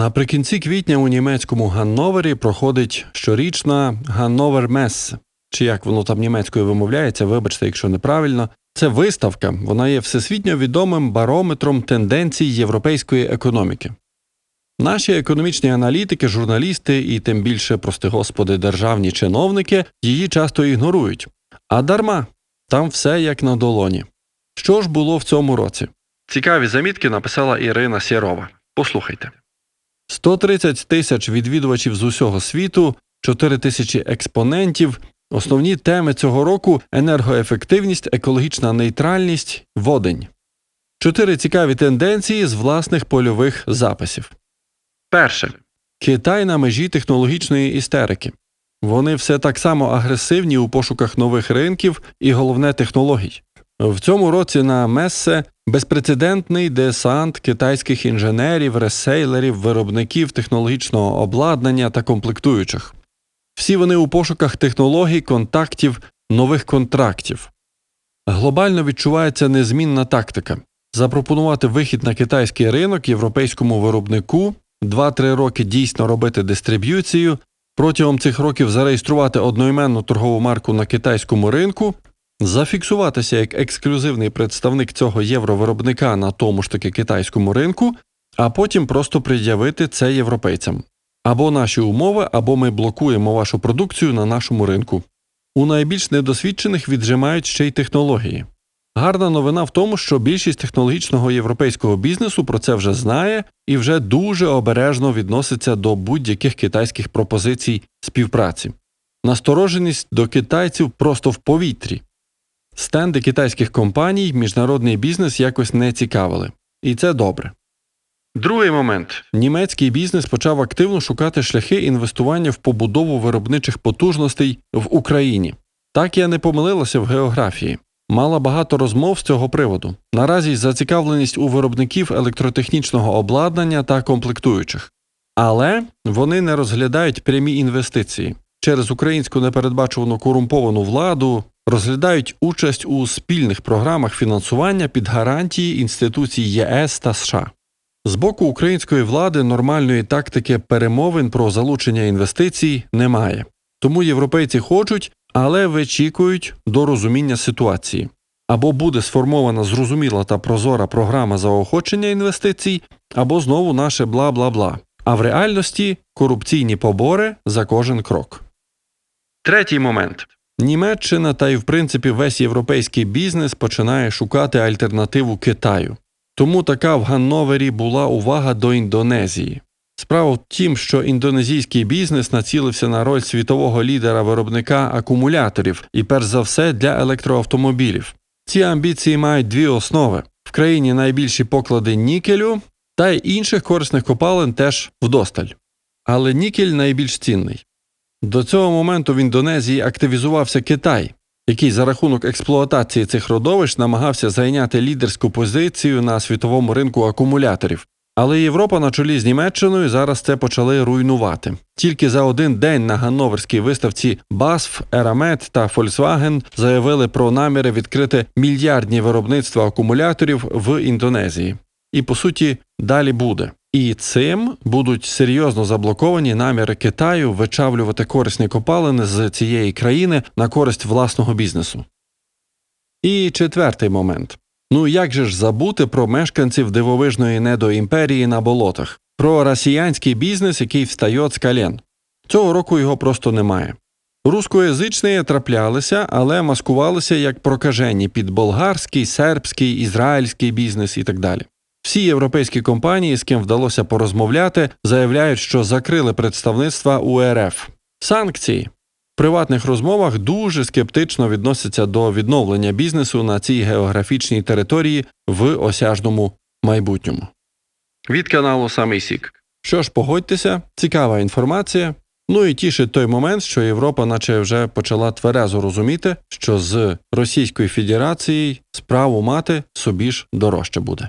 Наприкінці квітня у німецькому Ганновері проходить щорічна Ганновер Мессе, чи як воно там німецькою вимовляється, вибачте, якщо неправильно. Це виставка, вона є всесвітньо відомим барометром тенденцій європейської економіки. Наші економічні аналітики, журналісти і тим більше, прости господи, державні чиновники її часто ігнорують. А дарма, там все як на долоні. Що ж було в цьому році? Цікаві замітки написала Ірина Сєрова. Послухайте. 130 тисяч відвідувачів з усього світу, 4 тисячі експонентів. Основні теми цього року енергоефективність, екологічна нейтральність, водень. Чотири цікаві тенденції з власних польових записів. Перше. Китай на межі технологічної істерики. Вони все так само агресивні у пошуках нових ринків і головне технологій. В цьому році на Мессе безпрецедентний десант китайських інженерів, ресейлерів, виробників технологічного обладнання та комплектуючих. Всі вони у пошуках технологій, контактів, нових контрактів. Глобально відчувається незмінна тактика запропонувати вихід на китайський ринок європейському виробнику, 2-3 роки дійсно робити дистриб'юцію, протягом цих років зареєструвати одноіменну торгову марку на китайському ринку, зафіксуватися як ексклюзивний представник цього євровиробника на тому ж таки китайському ринку, а потім просто пред'явити це європейцям. Або наші умови, або ми блокуємо вашу продукцію на нашому ринку. У найбільш недосвідчених віджимають ще й технології. Гарна новина в тому, що більшість технологічного європейського бізнесу про це вже знає і вже дуже обережно відноситься до будь-яких китайських пропозицій співпраці. Настороженість до китайців просто в повітрі. Стенди китайських компаній міжнародний бізнес якось не цікавили. І це добре. Другий момент німецький бізнес почав активно шукати шляхи інвестування в побудову виробничих потужностей в Україні. Так я не помилилася в географії. Мала багато розмов з цього приводу. Наразі зацікавленість у виробників електротехнічного обладнання та комплектуючих. Але вони не розглядають прямі інвестиції через українську непередбачувану корумповану владу, розглядають участь у спільних програмах фінансування під гарантії інституцій ЄС та США. З боку української влади нормальної тактики перемовин про залучення інвестицій немає. Тому європейці хочуть, але вичікують до розуміння ситуації. Або буде сформована зрозуміла та прозора програма заохочення інвестицій, або знову наше бла бла бла. А в реальності корупційні побори за кожен крок. Третій момент. Німеччина та й в принципі весь європейський бізнес починає шукати альтернативу Китаю. Тому така в Ганновері була увага до Індонезії. Справа в тім, що індонезійський бізнес націлився на роль світового лідера виробника акумуляторів і перш за все для електроавтомобілів. Ці амбіції мають дві основи: в країні найбільші поклади нікелю, та й інших корисних копалин теж вдосталь. Але нікель найбільш цінний. До цього моменту в Індонезії активізувався Китай, який за рахунок експлуатації цих родовищ намагався зайняти лідерську позицію на світовому ринку акумуляторів. Але Європа на чолі з Німеччиною зараз це почали руйнувати. Тільки за один день на Ганноверській виставці BASF, Eramet та Volkswagen заявили про наміри відкрити мільярдні виробництва акумуляторів в Індонезії. І по суті далі буде. І цим будуть серйозно заблоковані наміри Китаю вичавлювати корисні копалини з цієї країни на користь власного бізнесу. І четвертий момент. Ну як же ж забути про мешканців дивовижної недоімперії на болотах, про росіянський бізнес, який встає з колен. Цього року його просто немає. Рускоязичні траплялися, але маскувалися як прокажені під болгарський, сербський, ізраїльський бізнес і так далі. Всі європейські компанії, з ким вдалося порозмовляти, заявляють, що закрили представництва у РФ. Санкції в приватних розмовах дуже скептично відносяться до відновлення бізнесу на цій географічній території в осяжному майбутньому. Від каналу Самий Сік. Що ж, погодьтеся, цікава інформація. Ну і тішить той момент, що Європа, наче вже почала тверезо розуміти, що з Російською Федерацією справу мати собі ж дорожче буде.